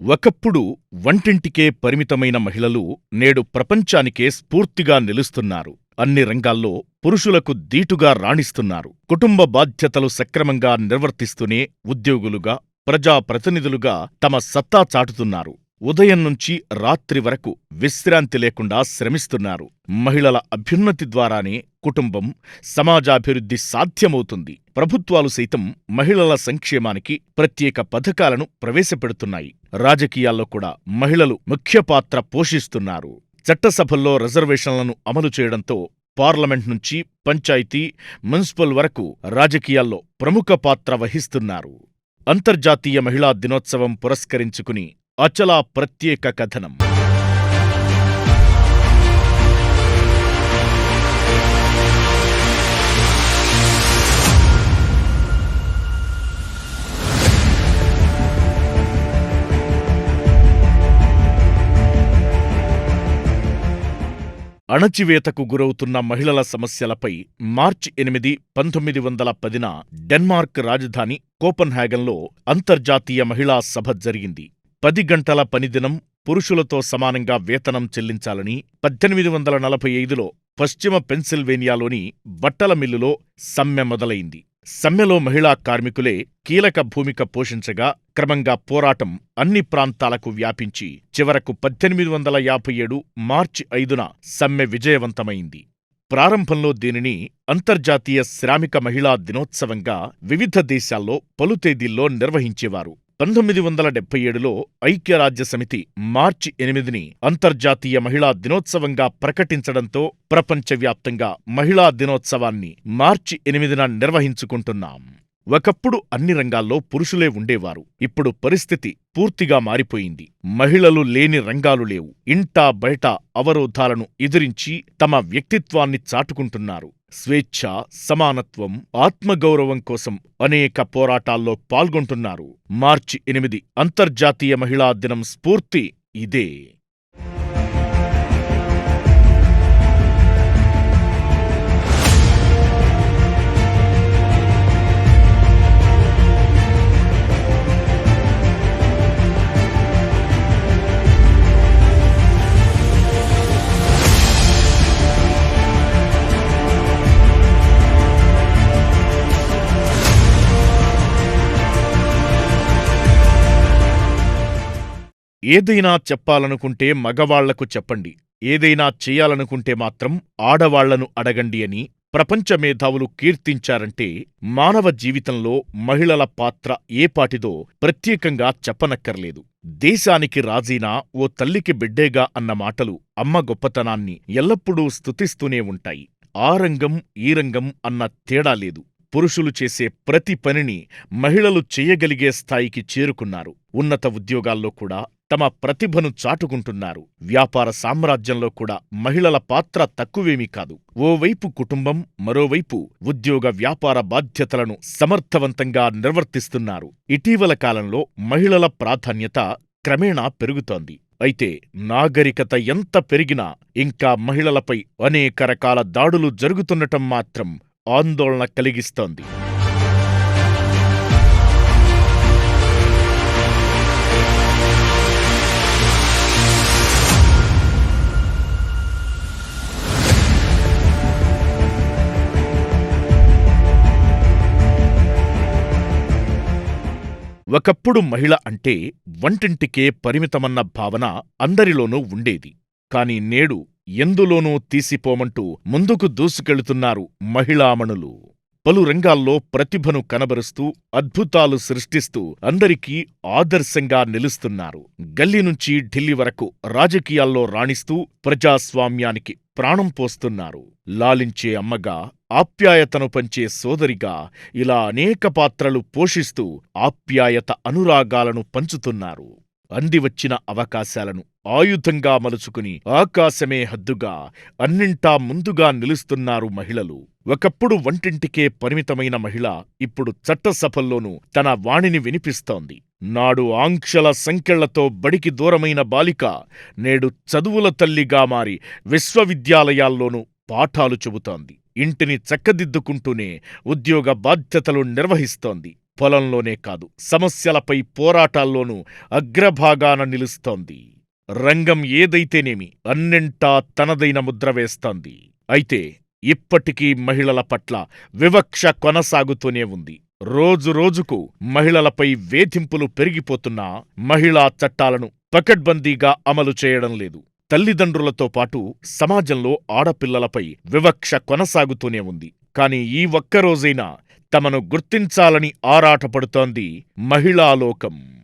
ఒకప్పుడు వంటింటికే పరిమితమైన మహిళలు నేడు ప్రపంచానికే స్ఫూర్తిగా నిలుస్తున్నారు. అన్ని రంగాల్లో పురుషులకు దీటుగా రాణిస్తున్నారు. కుటుంబ బాధ్యతలు సక్రమంగా నిర్వర్తిస్తూనే ఉద్యోగులుగా ప్రజాప్రతినిధులుగా తమ సత్తా చాటుతున్నారు. ఉదయం నుంచి రాత్రి వరకు విశ్రాంతి లేకుండా శ్రమిస్తున్నారు. మహిళల అభ్యున్నతి ద్వారానే కుటుంబం సమాజాభివృద్ధి సాధ్యమవుతుంది. ప్రభుత్వాలు సైతం మహిళల సంక్షేమానికి ప్రత్యేక పథకాలను ప్రవేశపెడుతున్నాయి. రాజకీయాల్లో కూడా మహిళలు ముఖ్య పాత్ర పోషిస్తున్నారు. చట్టసభల్లో రిజర్వేషన్లను అమలు చేయడంతో పార్లమెంట్ నుంచి పంచాయతీ మున్సిపల్ వరకు రాజకీయాల్లో ప్రముఖ పాత్ర వహిస్తున్నారు. అంతర్జాతీయ మహిళా దినోత్సవం పురస్కరించుకుని అచలా ప్రత్యేక కథనం. అణచివేతకు గురవుతున్న మహిళల సమస్యలపై మార్చి ఎనిమిది పంతొమ్మిది వందల పదిన డెన్మార్క్ రాజధాని కోపన్హాగన్లో అంతర్జాతీయ మహిళా సభ జరిగింది. పది గంటల పనిదినం పురుషులతో సమానంగా వేతనం చెల్లించాలని పద్దెనిమిది వందల నలభై ఐదులో పశ్చిమ పెన్సిల్వేనియాలోని బట్టల మిల్లులో సమ్మె మొదలైంది. సమ్మెలో మహిళా కార్మికులే కీలక భూమిక పోషించగా క్రమంగా పోరాటం అన్ని ప్రాంతాలకు వ్యాపించి చివరకు పద్దెనిమిది వందల యాభై ఏడు మార్చి ఐదున సమ్మె విజయవంతమైంది. ప్రారంభంలో దీనిని అంతర్జాతీయ శ్రామిక మహిళా దినోత్సవంగా వివిధ దేశాల్లో పలు తేదీల్లో నిర్వహించేవారు. పంతొమ్మిది వందల డెబ్బై ఏడులో ఐక్యరాజ్యసమితి మార్చి ఎనిమిదిని అంతర్జాతీయ మహిళా దినోత్సవంగా ప్రకటించడంతో ప్రపంచవ్యాప్తంగా మహిళా దినోత్సవాన్ని మార్చి ఎనిమిదిన నిర్వహించుకుంటున్నాం. ఒకప్పుడు అన్ని రంగాల్లో పురుషులే ఉండేవారు. ఇప్పుడు పరిస్థితి పూర్తిగా మారిపోయింది. మహిళలు లేని రంగాలు లేవు. ఇంటా బయట అవరోధాలను ఎదిరించి తమ వ్యక్తిత్వాన్ని చాటుకుంటున్నారు. స్వేచ్ఛ సమానత్వం ఆత్మగౌరవం కోసం అనేక పోరాటాల్లో పాల్గొంటున్నారు. మార్చి ఎనిమిది అంతర్జాతీయ మహిళా దినం స్ఫూర్తి ఇదే. ఏదైనా చెప్పాలనుకుంటే మగవాళ్ళకు చెప్పండి. ఏదైనా చేయాలనుకుంటే మాత్రం ఆడవాళ్ళను అడగండి అని ప్రపంచ మేధావులు కీర్తించారంటే మానవ జీవితంలో మహిళల పాత్ర ఏపాటిదో ప్రత్యేకంగా చెప్పనక్కర్లేదు. దేశానికి రాజీనా ఓ తల్లికి బిడ్డేగా అన్న మాటలు అమ్మ గొప్పతనాన్ని ఎల్లప్పుడూ స్తుతిస్తూనే ఉంటాయి. ఆ రంగం ఈ రంగం అన్న తేడా లేదు. పురుషులు చేసే ప్రతి పనిని మహిళలు చేయగలిగే స్థాయికి చేరుకున్నారు. ఉన్నత ఉద్యోగాల్లో కూడా తమ ప్రతిభను చాటుకుంటున్నారు. వ్యాపార సామ్రాజ్యంలో కూడా మహిళల పాత్ర తక్కువేమీ కాదు. ఓవైపు కుటుంబం మరోవైపు ఉద్యోగ వ్యాపార బాధ్యతలను సమర్థవంతంగా నిర్వర్తిస్తున్నారు. ఇటీవల కాలంలో మహిళల ప్రాధాన్యత క్రమేణా పెరుగుతోంది. అయితే నాగరికత ఎంత పెరిగినా ఇంకా మహిళలపై అనేక రకాల దాడులు జరుగుతుండటం మాత్రం ఆందోళన కలిగిస్తోంది. ఒకప్పుడు మహిళ అంటే వంటింటికే పరిమితమన్న భావన అందరిలోనూ ఉండేది. కాని నేడు ఎందులోనూ తీసిపోమంటూ ముందుకు దూసుకెళుతున్నారు మహిళామణులు. పలు రంగాల్లో ప్రతిభను కనబరుస్తూ అద్భుతాలు సృష్టిస్తూ అందరికీ ఆదర్శంగా నిలుస్తున్నారు. గల్లీ నుంచి ఢిల్లీ వరకు రాజకీయాల్లో రాణిస్తూ ప్రజాస్వామ్యానికి ప్రాణం పోస్తున్నారు. లాలించే అమ్మగా ఆప్యాయతను పంచే సోదరిగా ఇలా అనేక పాత్రలు పోషిస్తూ ఆప్యాయత అనురాగాలను పంచుతున్నారు. అందివచ్చిన అవకాశాలను ఆయుధంగా మలుచుకుని ఆకాశమే హద్దుగా అన్నింటా ముందుగా నిలుస్తున్నారు మహిళలు. ఒకప్పుడు వంటింటికే పరిమితమైన మహిళ ఇప్పుడు చట్టసభల్లోనూ తన వాణిని వినిపిస్తోంది. నాడు ఆంక్షల సంఖ్యలతో బడికి దూరమైన బాలిక నేడు చదువుల తల్లిగా మారి విశ్వవిద్యాలయాల్లోనూ పాఠాలు చెబుతోంది. ఇంటిని చక్కదిద్దుకుంటూనే ఉద్యోగ బాధ్యతలు నిర్వహిస్తోంది. పొలంలోనే కాదు సమస్యలపై పోరాటాల్లోనూ అగ్రభాగాన నిలుస్తోంది. రంగం ఏదైతేనేమి అన్నింటా తనదైన ముద్ర వేస్తోంది. అయితే ఇప్పటికీ మహిళల పట్ల వివక్ష కొనసాగుతూనే ఉంది. రోజు రోజుకు మహిళలపై వేధింపులు పెరిగిపోతున్నా మహిళా చట్టాలను పకడ్బందీగా అమలు చేయడం లేదు. తల్లిదండ్రులతో పాటు సమాజంలో ఆడపిల్లలపై వివక్ష కొనసాగుతూనే ఉంది. కాని ఈ ఒక్కరోజైనా తమను గుర్తించాలని ఆరాటపడుతోంది మహిళాలోకం